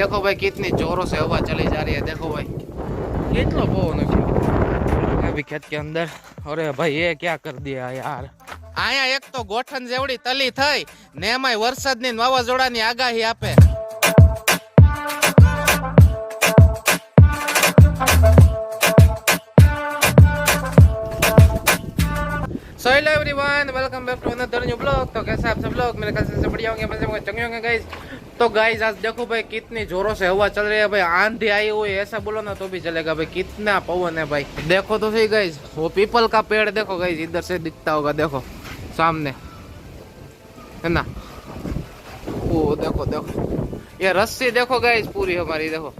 देखो भाई कितनी जोरों से हवा चली जा रही है देखो भाई कितना पवन है अभी खेत के अंदर अरे भाई ये क्या कर दिया यार અહીંયા એક તો ગોઠણ જેવડી તલી થઈ ને એમાંય વરસાદની ને વાવાઝોડાની આગાહી આપે so hello everyone welcome back to another new blog तो कैसे आप सब लोग मेरे ख्याल से सब बढ़िया होंगे मजे में चंगे होंगे गाइस तो गाइस आज देखो भाई कितनी जोरों से हवा चल रही है भाई। आंधी आई हुई ऐसा बोलो ना तो भी चलेगा भाई। कितना पवन है भाई। देखो तो सही गाइस वो पीपल का पेड़ देखो गाइस इधर से दिखता होगा, देखो, सामने। है ना? वो देखो देखो। ये रस्सी देखो गाइस पूरी हमारी, देखो।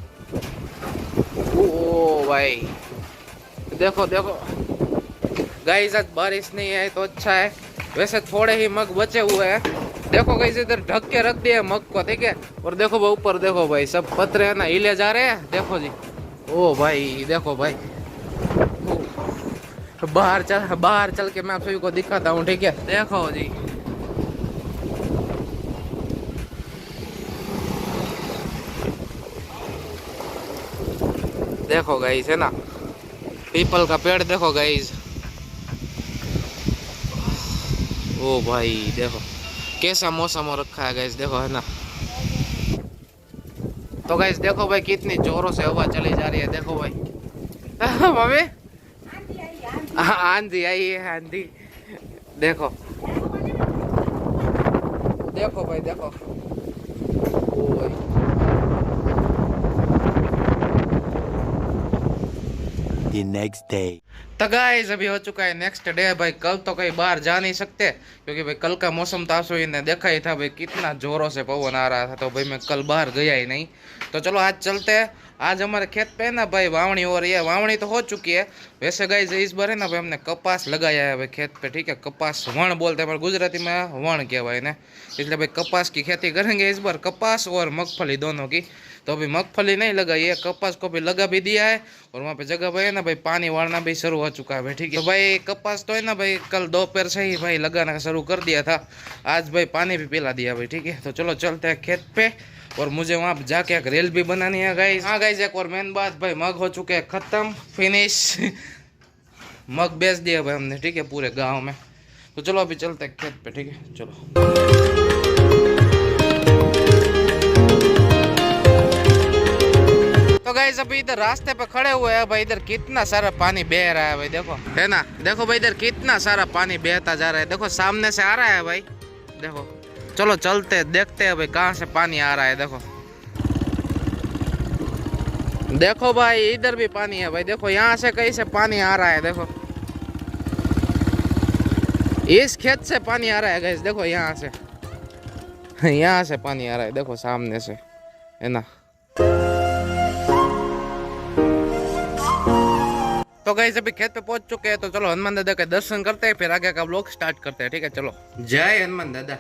ओ, भाई। देखो देखो। गाइस आज बारिश नहीं आई तो अच्छा है। वैसे थोड़े ही मग बचे हुए हैं। देखो गाइस, इधर ढक के रख दिया मग को ठीक है और देखो भाई, ऊपर देखो भाई, सब पत्रे है ना, हिले जा रहे हैं। देखो जी। ओ भाई, देखो भाई। बाहर चल बाहर चल के मैं आप सभी को दिखाता हूँ, ठीक है? देखो जी। देखो गाइस, है ना? पीपल का पेड़, देखो गाइस। ओ भाई, देखो। कैसा मौसम हो रखा है गाइस देखो, है ना? तो गाइस देखो भाई, कितनी जोरों से हवा चली जा रही है, देखो भाई। मम्मी? आंधी आई है, आंधी। देखो। देखो भाई, देखो। The next day. तो गाइस अभी हो चुका है नेक्स्ट डे भाई, कल तो कहीं बाहर जा नहीं सकते, क्योंकि भाई कल का मौसम तो आँसू ने देखा ही था, भाई, कितना जोरों से पवन आ रहा था। तो भाई, मैं कल बाहर गया ही नहीं। तो चलो, आज चलते हैं। आज हमारे खेत पे ना, भाई, वावणी हो रही है। वावणी तो हो चुकी है। वैसे गाइस इस बार है ना, भाई, हमने कपास लगाया है भाई खेत पे, ठीक है? कपास वण बोलते हैं पर गुजराती में वण कहवाय ने इसलिए भाई कपास की खेती करेंगे इस बार, कपास और मगफली दोनों की। तो अभी मगफली नहीं लगाई है कपास को भी लगा भी दिया है और वहाँ पे जगह भाई है ना भाई, पानी वाड़ना भी शुरू हो चुका है भाई, ठीक है। तो भाई, कपास तो है ना भाई, कल दोपहर से ही भाई लगाना शुरू कर दिया था। आज भाई पानी भी पिला दिया भाई, ठीक है। तो चलो चलते हैं खेत पे और मुझे वहाँ पे जाके एक रेल भी बनानी है गाइस हाँ गाइस एक और मेन बात, भाई, मग हो चुके हैं खत्म फिनिश मग बेच दिया भाई हमने, ठीक है, पूरे गाँव में। तो चलो अभी चलते हैं खेत पे, ठीक है, चलो। तो गाइस अभी इधर रास्ते पे खड़े हुए हैं भाई इधर कितना सारा पानी बह रहा है भाई देखो है ना देखो भाई इधर कितना सारा पानी बहता जा रहा है देखो सामने से आ रहा है भाई देखो चलो चलते देखते हैं भाई कहाँ से पानी आ रहा है देखो देखो भाई इधर भी पानी है भाई देखो यहाँ से कहीं से पानी आ रहा है देखो इस खेत से पानी आ रहा है गाइस देखो यहाँ से यहाँ से पानी आ रहा है देखो सामने से है ना तो गई अभी खेत पे पहुँच चुके हैं तो चलो हनुमान दादा के दर्शन करते हैं फिर आगे का ब्लॉग स्टार्ट करते हैं ठीक है चलो। जय हनुमान दादा।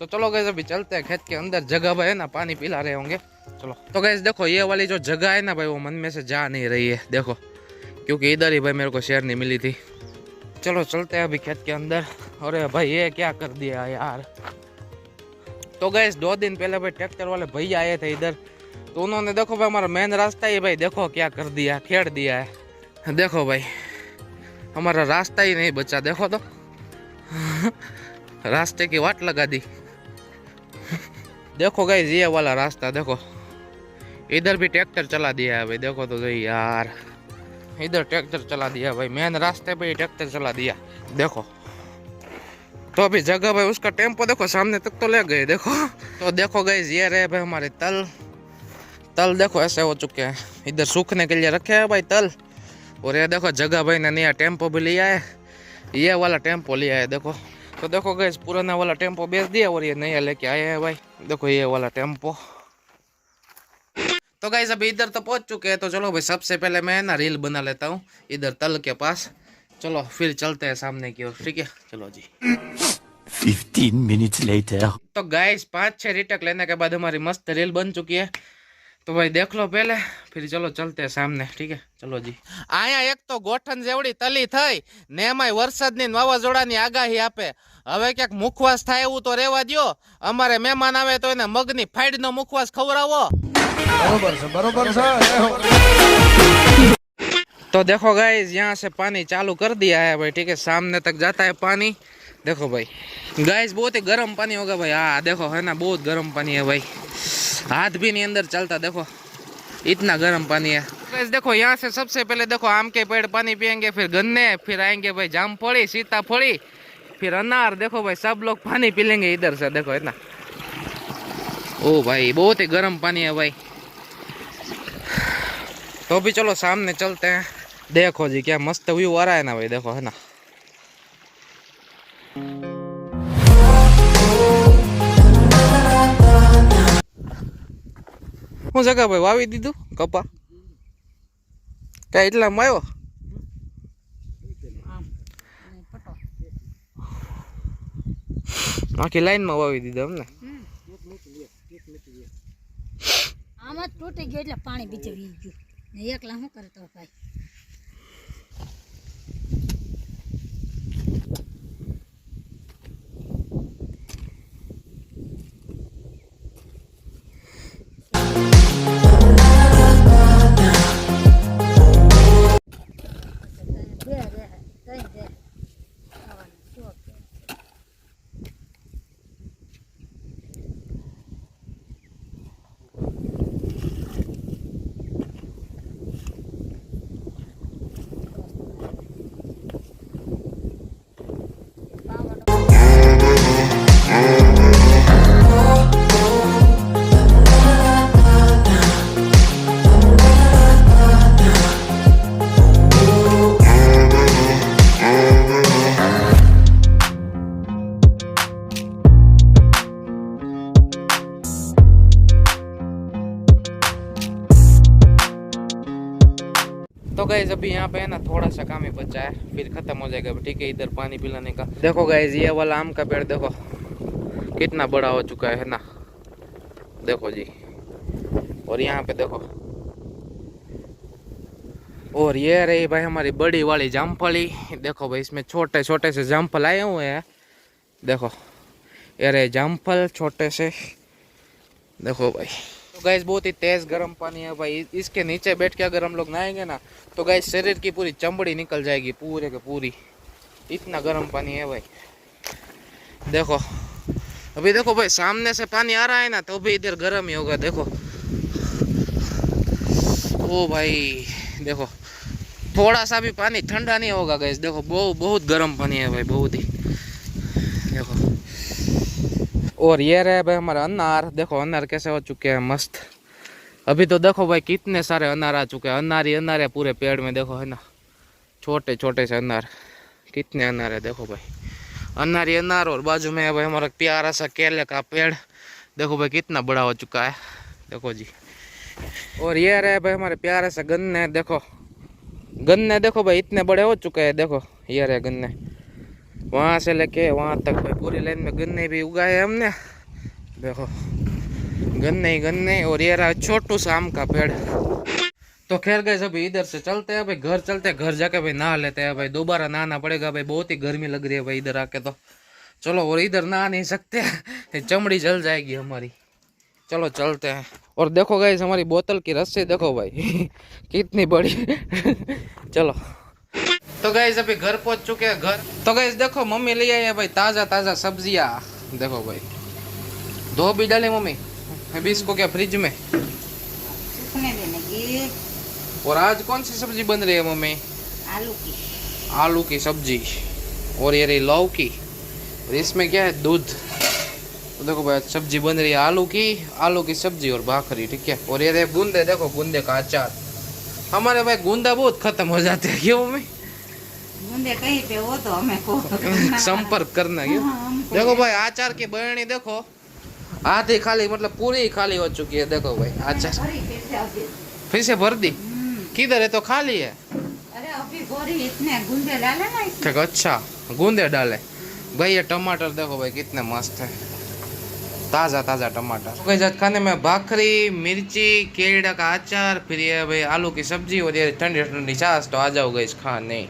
तो चलो गई अभी चलते हैं खेत के अंदर जगह भाई है ना पानी पिला रहे होंगे। चलो। तो गई देखो ये वाली जो जगह है ना भाई वो मन में से जा नहीं रही है देखो। क्योंकि इधर ही भाई मेरे को शेयर नहीं मिली थी। चलो चलते हैं अभी खेत के अंदर। अरे भाई ये क्या कर दिया यार। तो गैस दो दिन पहले भाई ट्रैक्टर वाले भैया आए थे इधर। तो उन्होंने देखो भाई हमारा मेन रास्ता ही भाई देखो क्या कर दिया खेड़ दिया है। देखो भाई, हमारा रास्ता ही नहीं बचा, देखो तो। रास्ते की वाट लगा दी। देखो गई ये वाला रास्ता, देखो। इधर भी ट्रैक्टर चला दिया है भाई, देखो तो सही यार। इधर ट्रैक्टर चला दिया भाई मेन रास्ते पे ट्रैक्टर चला दिया, देखो। तो अभी जगह भाई, उसका टेंपो देखो, सामने तक तो ले गए, देखो। तो देखो गई ये रहे भाई हमारे तल। तल देखो, ऐसे हो चुके हैं। इधर सूखने के लिए रखे हैं भाई तल। और ये देखो जगह भाई ने नया टेंपो भी लिया है ये वाला टेंपो लिया है देखो तो देखो गई पुराना वाला टेंपो बेच दिया और ये नया लेके आए हैं भाई देखो ये वाला टेंपो तो गाइस अभी इधर तो पहुँच चुके हैं तो चलो भाई सबसे पहले मैं ना रील बना लेता हूँ इधर तल के पास चलो फिर चलते हैं सामने की ओर ठीक है चलो जी 15 minutes later. तो गाइस पाँच छह रिटक लेने के बाद हमारी मस्त रील बन चुकी है तो भाई देख लो पहले फिर चलो चलते हैं सामने ठीक है चलो जी અહીંયા એક તો ગોઠણ જેવડી તલી થઈ ને એમાંય વરસાદની ને વાવાઝોડાની આગાહી આપે હવે ક્યાંક મુખવાસ થાય એવું તો રહેવા દ્યો અમારે મહેમાન આવે તો એને મગની ફાઈડનો મુખવાસ ખવડાવો બરોબર છે બરોબર છે જય હો तो देखो गाइस यहाँ से पानी चालू कर दिया है भाई ठीक है सामने तक जाता है पानी देखो भाई। गाइस बहुत ही गर्म पानी होगा भाई। हाँ देखो है ना बहुत गर्म पानी है भाई। हाथ भी नहीं अंदर चलता देखो। इतना गर्म पानी है। गाइस देखो यहाँ से सबसे पहले देखो आम के पेड़ पानी पियेंगे फिर गन्ने फिर आएँगे भाई जामफड़ी सीताफड़ी फिर अनार। देखो भाई सब लोग पानी पी लेंगे इधर से देखो इतना। ओ भाई बहुत ही गर्म पानी है भाई। तो भी चलो सामने चलते हैं। देखो जी क्या मस्त व्यू आ रहा है ना भाई देखो है ना। હું જગા ભાઈ વાવી દીધું, કપા. એટલા એટલામાં આવ્યો? આખી લાઈનમાં વાવી દીધા અમને. આમાં તૂટી ગયો એટલે પાણી બીજે વી ગયું એકલા શું કરે તો ભાઈ? काम ही बचा है, फिर खत्म हो जाएगा। ठीक है, इधर पानी पिलाने का। देखो गाइज़ ये वाला आम का पेड़ देखो। कितना बड़ा हो चुका है ना? देखो जी। और यहाँ पे देखो। और ये रही भाई, हमारी बड़ी वाली जामफली देखो भाई, इसमें छोटे छोटे से जामफल आए हुए हैं। देखो। ये रहे जामफल छोटे से। देखो भाई। तो गैस बहुत ही तेज गर्म पानी है भाई। इसके नीचे बैठ के अगर हम लोग नहाएँगे ना तो गैस शरीर की पूरी चमड़ी निकल जाएगी, पूरे के पूरी। इतना गर्म पानी है भाई। देखो, अभी देखो भाई, सामने से पानी आ रहा है ना तो भी इधर गर्म ही होगा, देखो। ओ भाई, देखो। थोड़ा सा भी पानी ठंडा नहीं होगा गैस देखो बहुत बहुत गर्म पानी है भाई, बहुत ही देखो और ये रहे भाई हमारा अनार। देखो, अनार कैसे हो चुके हैं, मस्त। अभी तो देखो भाई कितने सारे अनार आ चुके हैं। अनार ही अनार है पूरे पेड़ में, देखो, है ना। छोटे छोटे से अनार। कितने अनार है, देखो भाई। अनार ही अनार और बाजू में है भाई हमारा प्यारा सा केले का पेड़। देखो भाई कितना बड़ा हो चुका है। देखो जी। और ये रहे भाई हमारे प्यारे से गन्ने, देखो। गन्ने देखो भाई, इतने बड़े हो चुके हैं, देखो। ये रहे गन्ने। वहाँ से लेके वहाँ तक भाई, पूरी लाइन में गन्ने भी उगाए हमने। देखो, गन्ने ही गन्ने और ये रहा छोटू सा आम का पेड़। तो खैर गए अभी इधर से चलते हैं भाई, घर चलते घर जाके भाई नहा लेते हैं भाई। दोबारा नहाना पड़ेगा भाई, बहुत ही गर्मी लग रही है भाई इधर आके तो। चलो, और इधर नहा नहीं सकते। चमड़ी जल जाएगी हमारी। चलो, चलते हैं। और देखो गाइस, हमारी बोतल की रस्सी देखो भाई। कितनी बड़ी। चलो। तो गाइस अभी घर पहुँच चुके हैं घर। तो गाइस देखो मम्मी ले आई है भाई ताज़ा ताज़ा सब्ज़ियाँ। देखो भाई धो भी डाले मम्मी। अभी इसको क्या फ्रिज में? की? और आज कौन सी सब्ज़ी बन रही है मम्मी? आलू की। आलू की सब्ज़ी। और ये रही लौकी और इसमें क्या है दूध। तो देखो भाई सब्ज़ी बन रही है आलू की। आलू की सब्ज़ी और भाखरी ठीक है? और ये रहे बूंदे देखो बूंदे का अचार। हमारे भाई गूंदा बहुत खत्म हो जाते हैं क्यों मम्मी? कहीं पे हो तो हमें को संपर्क करना क्यों देखो भाई आचार की बरणी देखो। आधी खाली मतलब पूरी ही खाली हो चुकी है देखो भाई आचार। फिर से भर दी? हम्म, किधर है? तो खाली है। अरे अभी भरी इतने गुंदे डाले ना ठीक अच्छा गूंदे डाले। भाई ये टमाटर देखो भाई कितने मस्त है। ताज़ा ताज़ा टमाटर। तो आज खाने में भाखरी मिर्ची केड़ा का अचार फिर ये भाई आलू की सब्ज़ी और ये ठंडी ठंडी छाछ तो आ जाओ गई खाने।